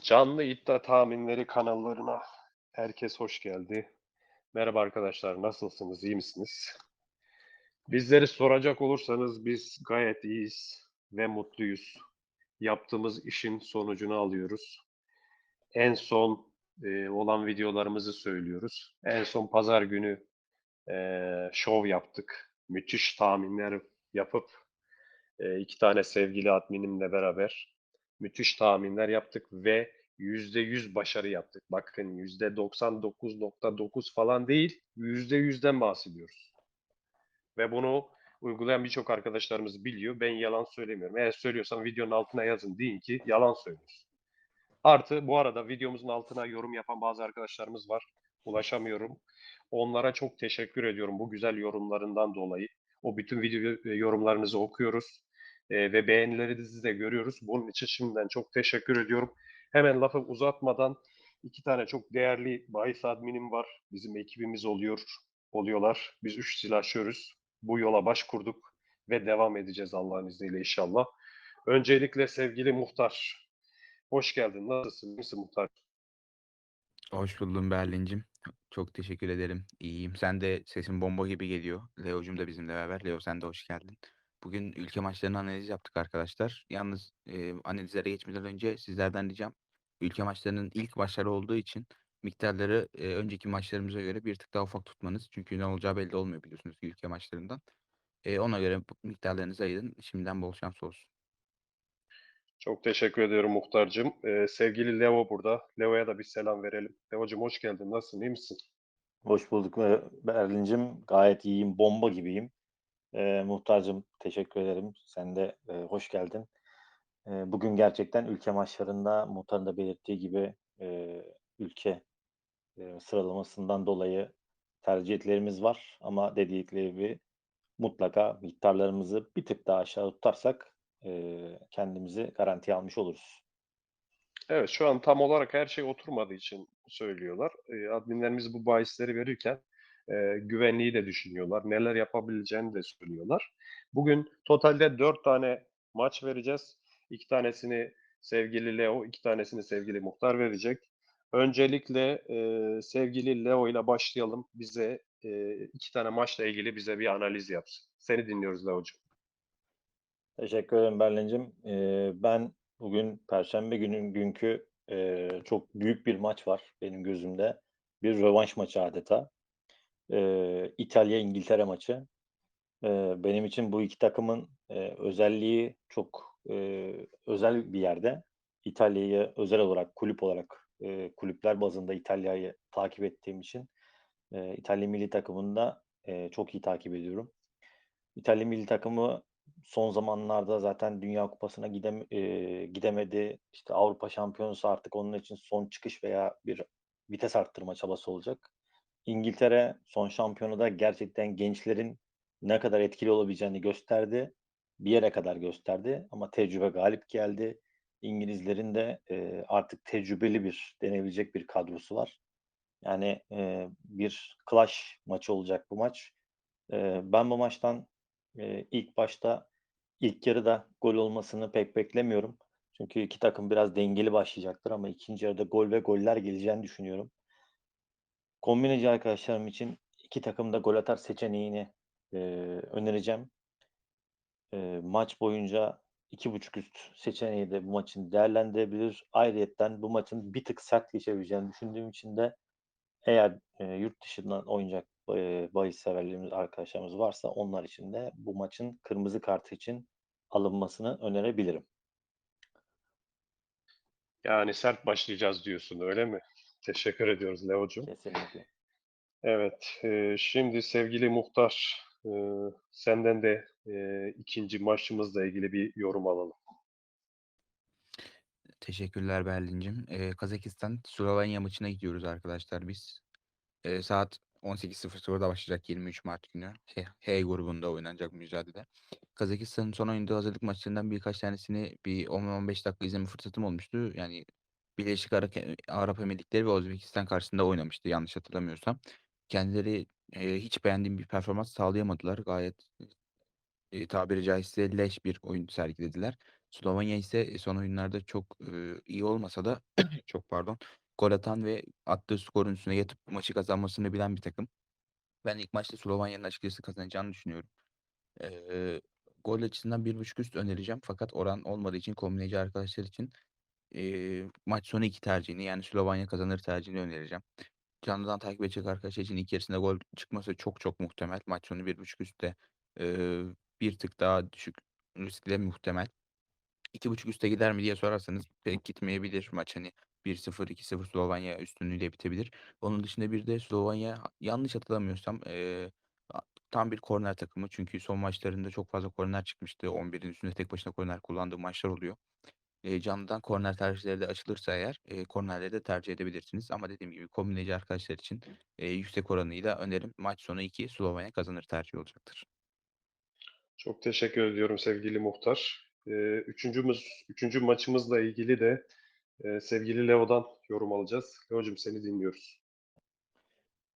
Canlı İddia Tahminleri kanallarına herkes hoş geldi. Merhaba arkadaşlar, nasılsınız, iyi misiniz? Bizleri soracak olursanız biz gayet iyiyiz ve mutluyuz. Yaptığımız işin sonucunu alıyoruz. En son e, olan videolarımızı söylüyoruz. En son pazar günü e, şov yaptık. Müthiş tahminler yapıp e, iki tane sevgili adminimle beraber müthiş tahminler yaptık ve %100 başarı yaptık. Bakın %99.9 falan değil, %100'den bahsediyoruz. Ve bunu uygulayan birçok arkadaşlarımız biliyor. Ben yalan söylemiyorum. Eğer söylüyorsam videonun altına yazın deyin ki yalan söylüyorsun. Artı bu arada videomuzun altına yorum yapan bazı arkadaşlarımız var. Ulaşamıyorum. Onlara çok teşekkür ediyorum bu güzel yorumlarından dolayı. O bütün video yorumlarınızı okuyoruz ve beğenilerinizi de görüyoruz. Bunun için şimdiden çok teşekkür ediyorum. Hemen lafı uzatmadan iki tane çok değerli bahis adminim var. Bizim ekibimiz oluyor, oluyorlar. Biz üç silahşörüz. Bu yola baş kurduk ve devam edeceğiz Allah'ın izniyle inşallah. Öncelikle sevgili muhtar, hoş geldin. Nasılsın? Nasılsın muhtar? Hoş buldum Berlin'cim. Çok teşekkür ederim. İyiyim. Sen de sesin bomba gibi geliyor. Leo'cum da bizimle beraber. Leo sen de hoş geldin. Bugün ülke maçlarını analiz yaptık arkadaşlar. Yalnız e, analizlere geçmeden önce sizlerden ricam ülke maçlarının ilk maçları olduğu için miktarları e, önceki maçlarımıza göre bir tık daha ufak tutmanız. Çünkü ne olacağı belli olmuyor biliyorsunuz ülke maçlarından. E, ona göre miktarlarınızı ayırın. Şimdiden bol şans olsun. Çok teşekkür ediyorum muhtarcığım. Ee, sevgili Leo burada. Leo'ya da bir selam verelim. Leo'cum hoş geldin. Nasılsın? İyi misin? Hoş bulduk Berlin'cim. Gayet iyiyim. Bomba gibiyim. Ee, muhtarcığım teşekkür ederim. Sen de e, hoş geldin. E, bugün gerçekten ülke maçlarında muhtarın da belirttiği gibi e, ülke e, sıralamasından dolayı tercihlerimiz var. Ama dedikleri gibi mutlaka miktarlarımızı bir tık daha aşağı tutarsak e, kendimizi garantiye almış oluruz. Evet şu an tam olarak her şey oturmadığı için söylüyorlar. Ee, adminlerimiz bu bahisleri verirken e, güvenliği de düşünüyorlar. Neler yapabileceğini de söylüyorlar. Bugün totalde dört tane maç vereceğiz. İki tanesini sevgili Leo, iki tanesini sevgili Muhtar verecek. Öncelikle e, sevgili Leo ile başlayalım. Bize e, iki tane maçla ilgili bize bir analiz yapsın. Seni dinliyoruz Leo'cum. Teşekkür ederim Berlin'cim. Ee, ben bugün Perşembe günün günkü e, çok büyük bir maç var benim gözümde. Bir rövanş maçı adeta. Ee, İtalya-İngiltere maçı. Ee, benim için bu iki takımın e, özelliği çok e, özel bir yerde. İtalya'yı özel olarak kulüp olarak e, kulüpler bazında İtalya'yı takip ettiğim için e, İtalya milli takımında e, çok iyi takip ediyorum. İtalya milli takımı son zamanlarda zaten Dünya Kupası'na gidem eee, gidemedi. İşte Avrupa Şampiyonası artık onun için son çıkış veya bir vites arttırma çabası olacak. İngiltere son şampiyonada gerçekten gençlerin ne kadar etkili olabileceğini gösterdi. Bir yere kadar gösterdi ama tecrübe galip geldi. İngilizlerin de eee, artık tecrübeli bir denebilecek bir kadrosu var. Yani eee, bir clash maçı olacak bu maç. Eee, ben bu maçtan eee, ilk başta ilk yarıda gol olmasını pek beklemiyorum. Çünkü iki takım biraz dengeli başlayacaktır ama ikinci yarıda gol ve goller geleceğini düşünüyorum. Kombineci arkadaşlarım için iki takım da gol atar seçeneğini eee, önereceğim. Eee, maç boyunca iki buçuk üst seçeneği de bu maçın değerlendirebilir. Ayrıyetten bu maçın bir tık sert geçebileceğini düşündüğüm için de eğer e, yurt dışından oynayacak e, bahis severlerimiz, arkadaşlarımız varsa onlar için de bu maçın kırmızı kartı için alınmasını önerebilirim. Yani sert başlayacağız diyorsun öyle mi? Teşekkür ediyoruz Leo'cum. Kesinlikle. Evet, e, şimdi sevgili muhtar, e, senden de e, ikinci maçımızla ilgili bir yorum alalım. Teşekkürler Berlin'cim. Ee, Kazakistan Slovenya maçına gidiyoruz arkadaşlar biz. Ee, saat 18.00'da başlayacak 23 Mart günü. H, H grubunda oynanacak mücadele. Kazakistan'ın son oynadığı hazırlık maçlarından birkaç tanesini bir 10-15 dakika izleme fırsatım olmuştu. Yani Birleşik Arap, Emirlikleri ve Özbekistan karşısında oynamıştı yanlış hatırlamıyorsam. Kendileri e, hiç beğendiğim bir performans sağlayamadılar. Gayet e, tabiri caizse leş bir oyun sergilediler. Slovenya ise son oyunlarda çok e, iyi olmasa da çok pardon gol atan ve attığı skorun üstüne yatıp maçı kazanmasını bilen bir takım. Ben ilk maçta Slovenya'nın açıkçası kazanacağını düşünüyorum. Eee, gol açısından 1.5 üst önereceğim fakat oran olmadığı için kombineci arkadaşlar için eee, maç sonu 2 tercihini yani Slovenya kazanır tercihini önereceğim. Canlıdan takip edecek arkadaşlar için ilk yarısında gol çıkması çok çok muhtemel. Maç sonu 1.5 üstte eee, bir tık daha düşük riskle muhtemel. 2.5 üste gider mi diye sorarsanız pek gitmeyebilir maç hani 1-0 2-0 Slovenya üstünlüğüyle bitebilir. Onun dışında bir de Slovenya yanlış hatırlamıyorsam eee, tam bir korner takımı. Çünkü son maçlarında çok fazla korner çıkmıştı. 11'in üstünde tek başına korner kullandığı maçlar oluyor. Eee, canlıdan korner tercihleri de açılırsa eğer eee, kornerleri de tercih edebilirsiniz. Ama dediğim gibi kombineci arkadaşlar için eee, yüksek oranıyla önerim maç sonu 2 Slovenya kazanır tercih olacaktır. Çok teşekkür ediyorum sevgili muhtar. Ee, üçüncümüz, üçüncü maçımızla ilgili de e, sevgili Leo'dan yorum alacağız. Leo'cum seni dinliyoruz.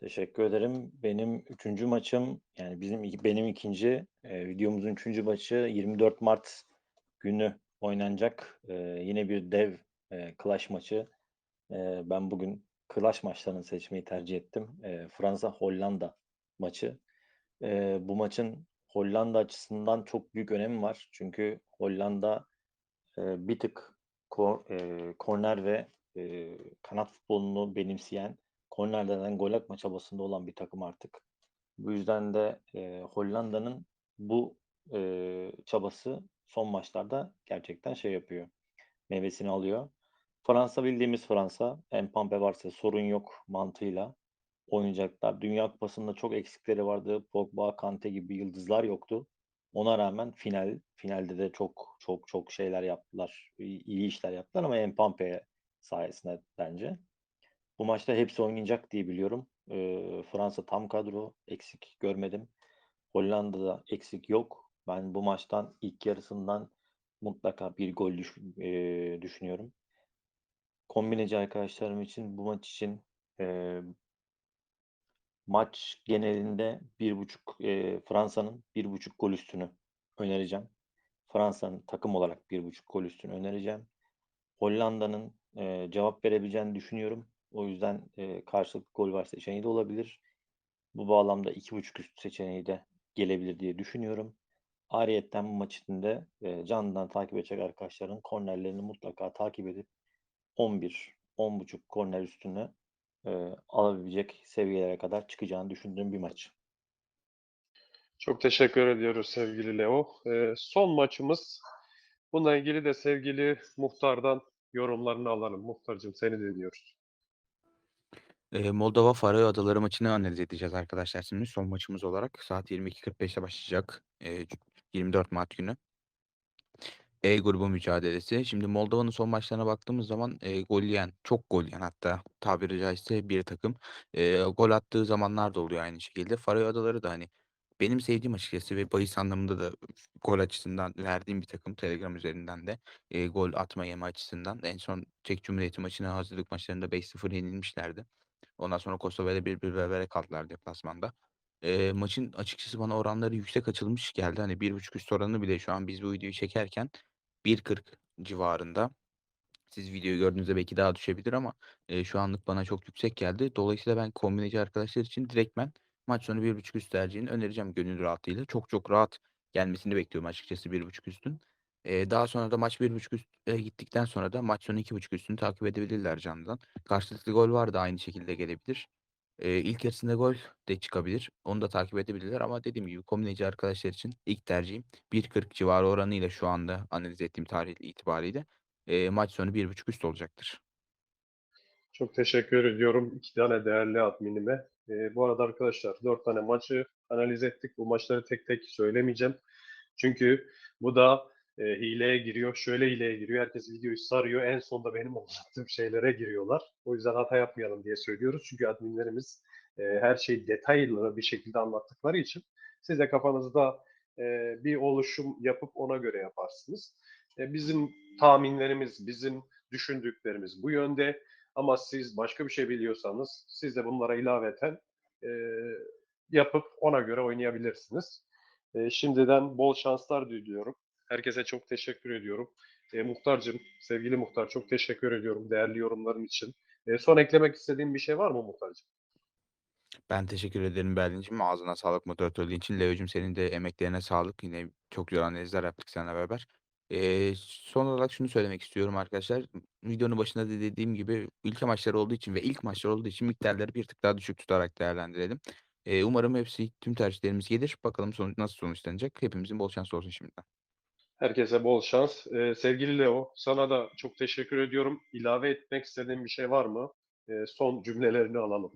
Teşekkür ederim. Benim üçüncü maçım yani bizim benim ikinci e, videomuzun üçüncü maçı 24 Mart günü oynanacak. E, yine bir dev e, Clash maçı. E, ben bugün Clash maçlarını seçmeyi tercih ettim. E, Fransa-Hollanda maçı. E, bu maçın Hollanda açısından çok büyük önemi var. Çünkü Hollanda e, bir tık ko- e, korner ve e, kanat futbolunu benimseyen, kornerlerden gol atma çabasında olan bir takım artık. Bu yüzden de e, Hollanda'nın bu e, çabası son maçlarda gerçekten şey yapıyor. Meyvesini alıyor. Fransa bildiğimiz Fransa. Mbappe varsa sorun yok mantığıyla oynayacaklar. Dünya Kupası'nda çok eksikleri vardı. Pogba, Kante gibi yıldızlar yoktu. Ona rağmen final finalde de çok çok çok şeyler yaptılar. İyi, iyi işler yaptılar ama Mbappe sayesinde bence. Bu maçta hepsi oynayacak diye biliyorum. Ee, Fransa tam kadro eksik görmedim. Hollanda'da eksik yok. Ben bu maçtan ilk yarısından mutlaka bir gol düş- e, düşünüyorum. Kombineci arkadaşlarım için bu maç için e, maç genelinde bir buçuk e, Fransa'nın bir buçuk gol üstünü önereceğim. Fransa'nın takım olarak bir buçuk gol üstünü önereceğim. Hollanda'nın e, cevap verebileceğini düşünüyorum. O yüzden e, karşılıklı gol var seçeneği de olabilir. Bu bağlamda iki buçuk üst seçeneği de gelebilir diye düşünüyorum. Ayrıyeten bu maç içinde e, canlıdan takip edecek arkadaşların kornerlerini mutlaka takip edip 11, 10.5 korner üstüne e, alabilecek seviyelere kadar çıkacağını düşündüğüm bir maç. Çok teşekkür ediyoruz sevgili Leo. Ee, son maçımız. Bununla ilgili de sevgili muhtardan yorumlarını alalım. Muhtarcığım seni dinliyoruz. Eee, Moldova Faroe Adaları maçını analiz edeceğiz arkadaşlar şimdi son maçımız olarak. Saat 22.45'te başlayacak. Eee, 24 Mart günü. E grubu mücadelesi. Şimdi Moldova'nın son maçlarına baktığımız zaman eee gol yiyen, çok gol yiyen hatta tabiri caizse bir takım. Eee, gol attığı zamanlar da oluyor aynı şekilde. Faroe Adaları da hani benim sevdiğim açıkçası ve bahis anlamında da gol açısından verdiğim bir takım Telegram üzerinden de eee, gol atma yeme açısından. En son Çek Cumhuriyeti maçına hazırlık maçlarında 5-0 yenilmişlerdi. Ondan sonra Kosova'yla 1-1 berabere kaldılar deplasmanda. Eee, maçın açıkçası bana oranları yüksek açılmış geldi. Hani 1.5 üst oranı bile şu an biz bu videoyu çekerken 1.40 civarında. Siz videoyu gördüğünüzde belki daha düşebilir ama eee, şu anlık bana çok yüksek geldi. Dolayısıyla ben kombineci arkadaşlar için direktmen maç sonu 1.5 üst tercihini önereceğim gönül rahatlığıyla. Çok çok rahat gelmesini bekliyorum açıkçası 1.5 üstün. Eee, daha sonra da maç 1.5 üste gittikten sonra da maç sonu 2.5 üstünü takip edebilirler canlıdan. Karşılıklı gol var da aynı şekilde gelebilir. Eee, ilk yarısında gol de çıkabilir. Onu da takip edebilirler ama dediğim gibi kombineci arkadaşlar için ilk tercihim 1.40 civarı oranıyla şu anda analiz ettiğim tarih itibariyle eee, maç sonu 1.5 üst olacaktır. Çok teşekkür ediyorum iki tane değerli adminime. Ee, bu arada arkadaşlar dört tane maçı analiz ettik. Bu maçları tek tek söylemeyeceğim. Çünkü bu da e, hileye giriyor. Şöyle hileye giriyor. Herkes videoyu sarıyor. En sonunda benim anlattığım şeylere giriyorlar. O yüzden hata yapmayalım diye söylüyoruz. Çünkü adminlerimiz e, her şeyi detaylı bir şekilde anlattıkları için siz de kafanızda e, bir oluşum yapıp ona göre yaparsınız. E, bizim tahminlerimiz, bizim düşündüklerimiz bu yönde. Ama siz başka bir şey biliyorsanız siz de bunlara ilaveten e, yapıp ona göre oynayabilirsiniz. E, şimdiden bol şanslar diliyorum. Herkese çok teşekkür ediyorum. E, muhtarcığım, sevgili muhtar çok teşekkür ediyorum değerli yorumların için. E, son eklemek istediğin bir şey var mı muhtarcığım? Ben teşekkür ederim Berlin'cim. Ağzına sağlık moderatörlüğün için. Leo'cum senin de emeklerine sağlık. Yine çok güzel analizler yaptık seninle beraber. Eee, son olarak şunu söylemek istiyorum arkadaşlar. Videonun başında da dediğim gibi ülke maçları olduğu için ve ilk maçlar olduğu için miktarları bir tık daha düşük tutarak değerlendirelim. Eee, umarım hepsi tüm tercihlerimiz gelir. Bakalım sonuç nasıl sonuçlanacak. Hepimizin bol şansı olsun şimdiden. Herkese bol şans. E, sevgili Leo, sana da çok teşekkür ediyorum. İlave etmek istediğin bir şey var mı? E, son cümlelerini alalım.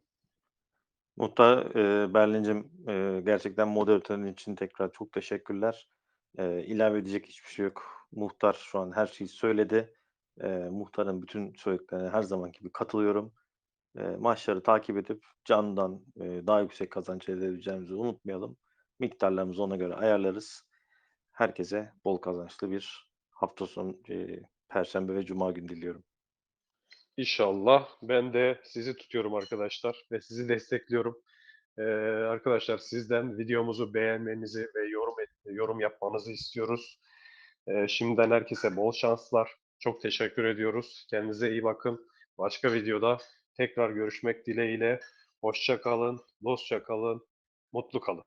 Muhtar e, Berlin'cim e, gerçekten moderatörün için tekrar çok teşekkürler. E, ilave edecek hiçbir şey yok. Muhtar şu an her şeyi söyledi. E, muhtarın bütün söylediklerine her zaman gibi katılıyorum. E, maçları takip edip candan e, daha yüksek kazanç elde edeceğimizi unutmayalım. Miktarlarımızı ona göre ayarlarız. Herkese bol kazançlı bir hafta sonu, e, Perşembe ve Cuma günü diliyorum. İnşallah. Ben de sizi tutuyorum arkadaşlar ve sizi destekliyorum. Ee, arkadaşlar sizden videomuzu beğenmenizi ve yorum et, yorum yapmanızı istiyoruz. Ee, şimdiden herkese bol şanslar. Çok teşekkür ediyoruz. Kendinize iyi bakın. Başka videoda tekrar görüşmek dileğiyle. Hoşça kalın, dostça kalın, mutlu kalın.